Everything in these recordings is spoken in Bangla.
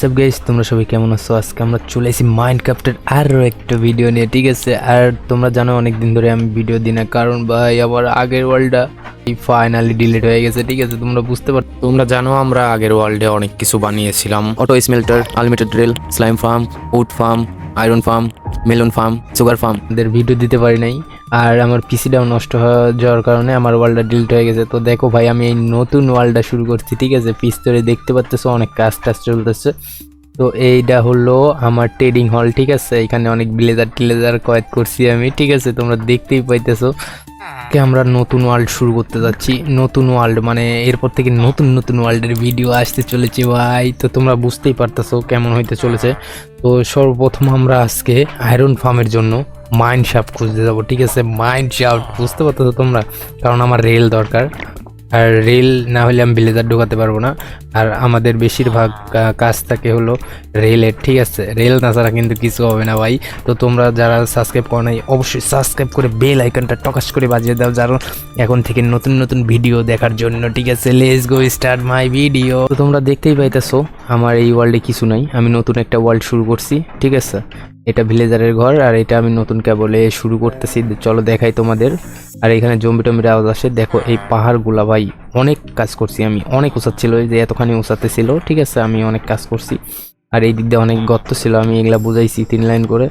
সব গাইস তোমরা সবাই কেমন আছো? আজকে আমরা চলে এসেছি মাইন্ড ক্রাফটের আরও একটা ভিডিও নিয়ে ঠিক আছে? আর তোমরা জানো অনেক দিন ধরে আমি ভিডিও দিই না। কারণ ভাই আবার আগের ওয়ার্ল্ডটা ফাইনালি ডিলিট হয়ে গেছে ঠিক আছে? তোমরা বুঝতে পার তোমরা জানো আমরা আগের ওয়ার্ল্ডে অনেক কিছু বানিয়েছিলাম। Auto smelter unlimited rail slime farm wood farm iron farm melon farm sugar farm আমাদের ভিডিও দিতে পারি নাই। আর আমার পিসিটাও নষ্ট হয়ে যাওয়ার কারণে আমার ওয়ালটা ডিলিট হয়ে গেছে। তো দেখো ভাই, আমি এই নতুন ওয়ালটা শুরু করছি, ঠিক আছে? পিস ধরে দেখতে পাচ্তেছো অনেক কাজ টাজ চলতেছে। তো এইটা হলো আমার ট্রেডিং হল ঠিক আছে? এখানে অনেক ব্লেজার টিলেজার কয়েক করছি আমি, ঠিক আছে? তোমরা দেখতেই পাইতেছো কে আমরা নতুন ওয়ার্ল্ড শুরু করতে যাচ্ছি। নতুন ওয়ার্ল্ড মানে এরপর থেকে নতুন নতুন ওয়ার্ল্ডের ভিডিও আসতে চলেছে ভাই। তো তোমরা বুঝতেই পারতেছো কেমন হইতে চলেছে। তো সর্বপ্রথম আমরা আজকে আয়রন ফার্মের জন্য মাইন্ড শাফট খুঁজতে যাব, ঠিক আছে? মাইন্ড শাফট বুঝতে পারতেছো তোমরা? কারণ আমার রেল দরকার। আর রেল না হলে আমি ব্লেজার ঢোকাতে পারব না। আর আমাদের বেশিরভাগ কাজ থাকে হলো রেলের, ঠিক আছে? রেল না ছাড়া কিন্তু কিছু হবে না ভাই। তো তোমরা যারা সাবস্ক্রাইব করো নাই, অবশ্যই সাবস্ক্রাইব করে বেল আইকনটা টকাস করে বাজিয়ে দাও যারা এখন থেকে নতুন নতুন ভিডিও দেখার জন্য, ঠিক আছে? Let's go start my video তো তোমরা দেখতেই পাইতেছো, আমার এই ওয়ার্ল্ডে কিছু নাই। আমি নতুন একটা ওয়ার্ল্ড শুরু করছি, ঠিক আছে? এটা ভিলেজারের ঘর, আর এটা আমি নতুন কেবলে শুরু করতেছি। চলো দেখাই তোমাদের। আর এখানে জম্বি টম্বির আওয়াজ আসে। দেখো এই পাহাড়গুলা ভাই, অনেক কাজ করছি আমি। অনেক এই যে এতখানি উঁচাতে ছিল ঠিক আছে, আমি অনেক কাজ করছি। আর এই দিক দিয়ে অনেক গর্ত ছিল, আমি এগুলা বুঝাইছি তিন লাইন করে।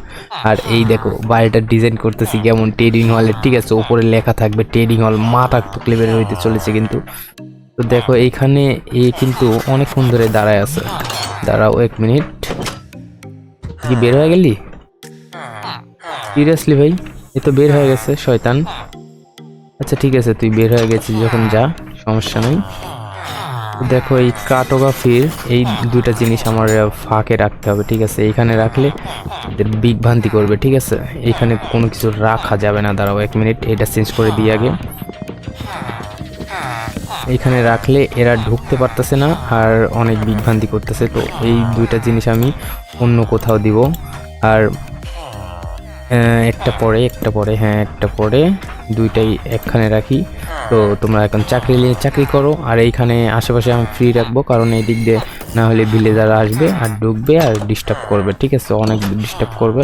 আর এই দেখো বাড়িটা ডিজাইন করতেছি কেমন ট্রেডিং হলের ঠিক আছে, ওপরে লেখা থাকবে ট্রেডিং হল মারাত্মক লেভেলের হইতে চলেছে কিন্তু। তো দেখো, এইখানে এ কিন্তু অনেকক্ষণ ধরে দাঁড়ায় আছে। দাঁড়াও এক মিনিট। কি, বের হয়ে গেলি? সিরিয়াসলি ভাই? এ তো বের হয়ে গেছে, শয়তান। আচ্ছা ঠিক আছে, তুই বের হয়ে গেছিস যখন যা, সমস্যা নেই। দেখো, এই কাটোগ্রাফির এই দুটা জিনিস আমার ফাঁকে রাখতে হবে, ঠিক আছে? এইখানে রাখলে এদের বিভ্রান্তি করবে, ঠিক আছে? এইখানে কোনো কিছু রাখা যাবে না, দাঁড়াও এক মিনিট, এটা চেঞ্জ করে দিই আগে। এইখানে রাখলে এরা ঢুকতে পারতেছে না আর অনেক বিভ্রান্তি করতেছে, তো এই দুইটা জিনিস আমি অন্য কোথাও দিব। আর একটা পরে একটা পরে হ্যাঁ একটা পরে, দুইটাই একখানে রাখি। তো তোমরা এখন চাকরি নিয়ে চাকরি করো, আর এইখানে আশেপাশে আমি ফ্রি রাখব, কারণ এই দিক দিয়ে না হলে ভিলেজাররা আসবে আর ঢুকবে আর ডিস্টার্ব করবে, ঠিক আছে? অনেক ডিস্টার্ব করবে।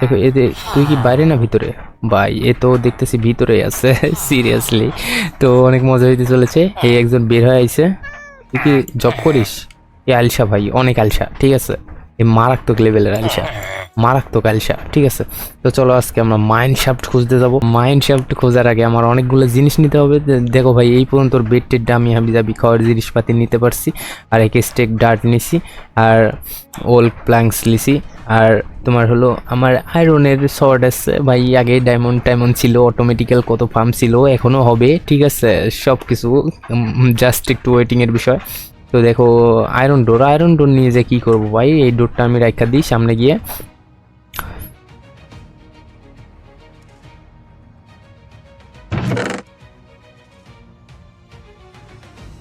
দেখো এতে তুই কি বাইরে না ভিতরে? ভাই, এ তো দেখতেছি ভিতরে আছে সিরিয়াসলি তো অনেক মজা হইতে চলেছে। এই একজন বের হয়ে আইছে। তুই কি জব করিস? এ আলসা ভাই, অনেক আলসা, ঠিক আছে? এই মারাত্মক লেভেলের আলসা। মারাত্মক আলসা, ঠিক আছে? তো চলো আজকে আমরা মাইন্ড শাফট খুঁজতে যাব। মাইন্ড শাফট খোঁজার আগে আমার অনেকগুলো জিনিস নিতে হবে। দেখো ভাই, এই পর্যন্ত বেড টেড আমি হাবি যাবি খাওয়ার জিনিসপাতি নিতে পারছি। আর এক স্টেক ডার্ট নিছি, আর ওল্ড প্ল্যাঙ্কস লিছি আর তোমার হলো আমার আয়রনের শর্ট আছে। ভাই, আগে ডায়মন্ড টাইমন্ড ছিল অটোমেটিক্যাল কত ফার্ম ছিল এখনও হবে, ঠিক আছে? সব কিছু জাস্ট একটু ওয়েটিংয়ের বিষয়। তো দেখো আয়রন ডোর আয়রন ডোর নিয়ে যে কী করব ভাই? এই ডোরটা আমি রাখা দিই সামনে গিয়ে।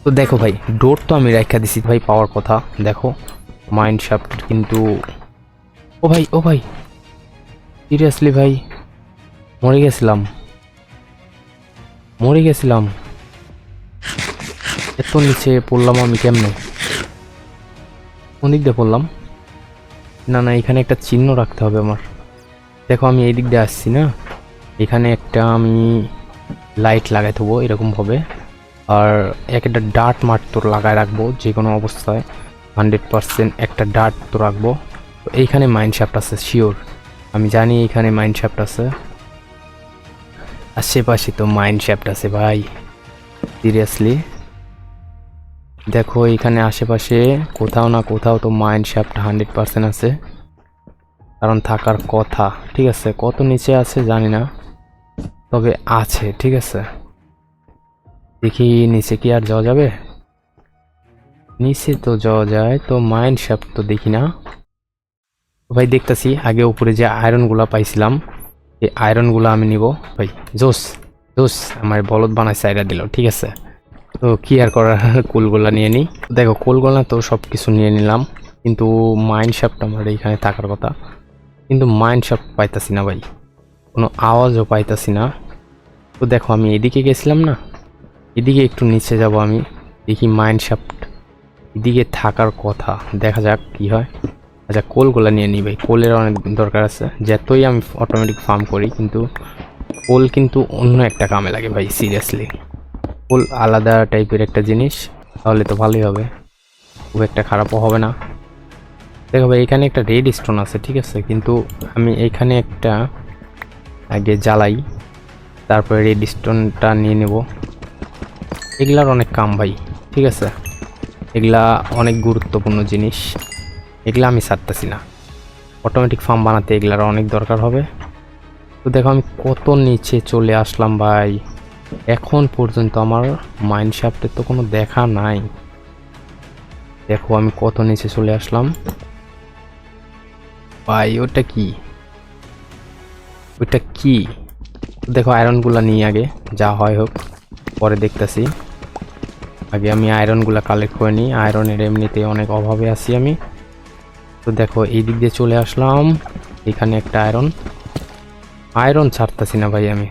তো দেখো ভাই ডোর তো আমি রাখা দিছি ভাই, পাওয়ার কথা। দেখো মাইন্ড শাফট কিন্তু ও ভাই ও ভাই। সিরিয়াসলি ভাই, মরে গেছিলাম। মরে গেছিলাম। এত নিচে পড়লাম আমি কেমনে? কোন দিক দিয়ে পড়লাম? না না, এখানে একটা চিহ্ন রাখতে হবে আমার। দেখো, আমি এই দিক দিয়ে আসছি না। এখানে একটা আমি লাইট লাগাই দেবো এরকমভাবে আর একটা ডার্ট মার্ট তোর লাগায় রাখব যে কোনো অবস্থায়। হান্ড্রেড পার্সেন্ট একটা ডার্ট তো রাখব। তো এইখানে মাইন্ড আছে, শিওর। আমি জানি এইখানে মাইন্ড আছে। আশেপাশে তো মাইন্ড আছে ভাই। সিরিয়াসলি। দেখো এখানে আশেপাশে কোথাও না কোথাও তো মাইন্ড হান্ড্রেড পার্সেন্ট আছে। কারণ থাকার কথা, ঠিক আছে? কত নিচে আছে জানি না। তবে আছে, ঠিক আছে? দেখি নিচে কি আর যাওয়া যাবে? নিচে তো যাওয়া যায়, তো মাইন্ড শ্যাফট তো দেখি না। ভাই দেখতাছি, আগে উপরে যে আয়রনগুলা পাইছিলাম, এই আয়রনগুলো আমি নিব। ভাই, জোস জোস, আমার বলদ বানায় সাইডা দিল, ঠিক আছে? তো কি আর করার, কোলগুলা নিয়ে নিই দেখো, কুলগুলা তো সব কিছু নিয়ে নিলাম, কিন্তু মাইন্ড শ্যাফট আমার এইখানে থাকার কথা। কিন্তু মাইন্ড শ্যাফট পাইতাছি না ভাই, কোনো আওয়াজও পাইতাছি না। তো দেখো, আমি এদিকে গেছিলাম না এদিকে একটু নিচে যাব আমি, দেখি মাইন্ড শ্যাফট এদিকে থাকার কথা, দেখা যাক কি হয়। আচ্ছা কোলগুলো নিয়ে নিই ভাই কোলের অনেক দরকার আছে। যতই আমি অটোমেটিক ফার্ম করি, কিন্তু কোল কিন্তু অন্য একটা কামে লাগে ভাই সিরিয়াসলি কোল আলাদা টাইপের একটা জিনিস, তাহলে তো ভালোই হবে। খুব একটা খারাপও হবে না। দেখো ভাই, এখানে একটা রেড স্টোন আছে, ঠিক আছে? কিন্তু আমি এখানে একটা আগে জ্বালাই, তারপরে রেড স্টোনটা নিয়ে নেব। এগুলার অনেক কাম ভাই, ঠিক আছে? এগুলা অনেক গুরুত্বপূর্ণ জিনিস, এগুলা আমি ছাড়তেছি না। অটোমেটিক ফার্ম বানাতে এগুলার অনেক দরকার হবে। তো দেখো আমি কত নিচে চলে আসলাম ভাই। এখন পর্যন্ত আমার মাইন্ড শাফটের তো কোনো দেখা নাই। দেখো আমি কত নিচে চলে আসলাম। ভাই, ওটা কি? ওটা কি? দেখো আয়রনগুলো নিয়ে আগে, যা হয় হোক, পরে দেখতেছি। আগে আমি আয়রনগুলো কালেক্ট করে নিই। আয়রনের এমনিতে অনেক অভাবে আছি আমি। তো দেখো, এই দিক দিয়ে চলে আসলাম। এখানে একটা আয়রন আয়রন ছাড়তেছি না ভাই আমি।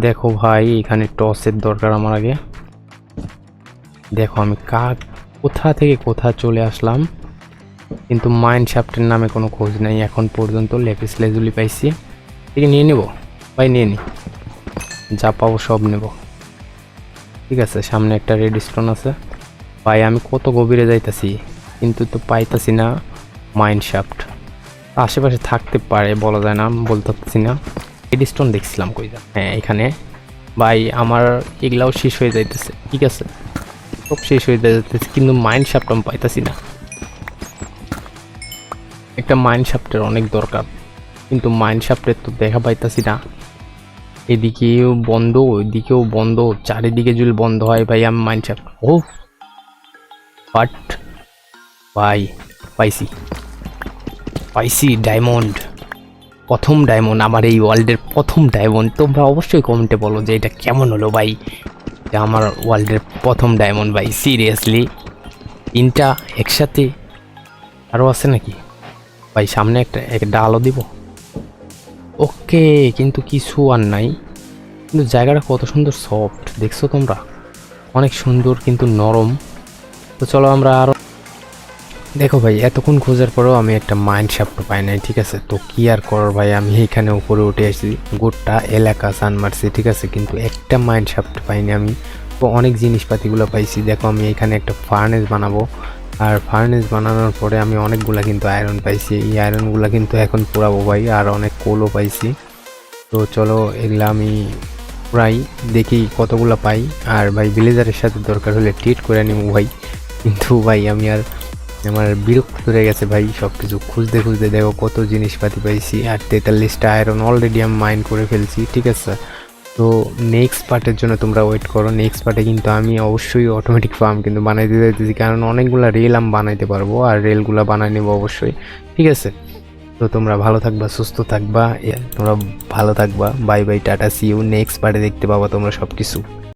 দেখো ভাই, এখানে টসের দরকার আমার আগে। দেখো আমি কাক কোথা থেকে কোথা চলে আসলাম। কিন্তু মাইন্ড শাফটের নামে কোনো খোঁজ নেই। এখন পর্যন্ত লেপিস লেজুলি পাইছি। ঠিক নিয়ে নেব? ভাই, নিয়ে নি। যা পাবো সব নেব। ঠিক আছে, সামনে একটা রেড স্টোন আছে। ভাই, আমি কত গভীরে যাইতাছি, কিন্তু তো পাইতাছি না মাইন্ড শাফট আশেপাশে থাকতে পারে, বলা যায় না, বলতে পারছি না। রেড স্টোন দেখছিলাম কই হ্যাঁ এখানে। ভাই, আমার এগুলাও শেষ হয়ে যাইতেছে, ঠিক আছে। সব শেষ হয়ে যাইতেছে, কিন্তু মাইন্ড শাফট আমি পাইতাছি না। একটা মাইন্ড শাফটের অনেক দরকার, কিন্তু মাইন্ড শাফটের তো দেখা পাইতাছি না। এদিকেও বন্ধ, ওইদিকেও বন্ধ, চারিদিকে যদি বন্ধ হয় ভাই আমি শাফট ও বাট ভাই, পাইছি। পাইছি ডায়মন্ড প্রথম ডায়মন্ড আমার এই ওয়ার্ল্ডের প্রথম ডায়মন্ড তোমরা অবশ্যই কমেন্টে বলো যে এটা কেমন হলো ভাই। এটা আমার ওয়ার্ল্ডের প্রথম ডায়মন্ড ভাই সিরিয়াসলি তিনটা একসাথে আরও আছে নাকি? ভাই, সামনে একটা একটা আলো দিব। ওকে, কিন্তু কিছু আর নাই। কিন্তু জায়গাটা কত সুন্দর সফট, দেখছ তোমরা? অনেক সুন্দর, কিন্তু নরম। তো চলো আমরা আরও দেখো ভাই, এতক্ষণ খোঁজার পরেও আমি একটা মাইন্ড শাফট পাই নাই, ঠিক আছে? তো কি আর করার ভাই? আমি এখানে উপরে উঠে এসেছি গোটা এলাকা, সান মারছি ঠিক আছে? কিন্তু একটা মাইন্ড শাফট পাইনি আমি। তো অনেক জিনিসপাতিগুলো পাইছি। দেখো, আমি এখানে একটা ফার্নেস বানাবো। আর ফার্নেস বানানোর পরে আমি অনেকগুলা কিন্তু আয়রন পাইছি। এই আয়রনগুলো কিন্তু এখন পুরাবো ভাই, আর অনেক কোলও পাইছি। তো চলো, এগুলা আমি প্রায় দেখি কতগুলো পাই। আর ভাই ভিলেজারের সাথে দরকার হলে ট্রিট করে নিব ভাই। কিন্তু ভাই, আমি আর আমার বিরক্ত ধরে গেছে ভাই সব কিছু খুঁজতে খুঁজতে দেখো কত জিনিসপাতি পাইছি। আর তেতাল্লিশটা আয়রন অলরেডি আমি মাইন্ড করে ফেলছি, ঠিক আছে? তো নেক্সট পার্টের জন্য তোমরা ওয়েট করো। নেক্সট পার্টে কিন্তু আমি অবশ্যই অটোমেটিক ফার্ম কিন্তু বানাইতে যাইতেছি কারণ অনেকগুলো রেল আমি বানাইতে পারব আর রেলগুলো বানাই নেব অবশ্যই। ঠিক আছে? তো তোমরা ভালো থাকবা, সুস্থ থাকবা। তোমরা ভালো থাকবা। Bye bye ta-ta see you next পার্টে দেখতে পাবা তোমরা সব কিছু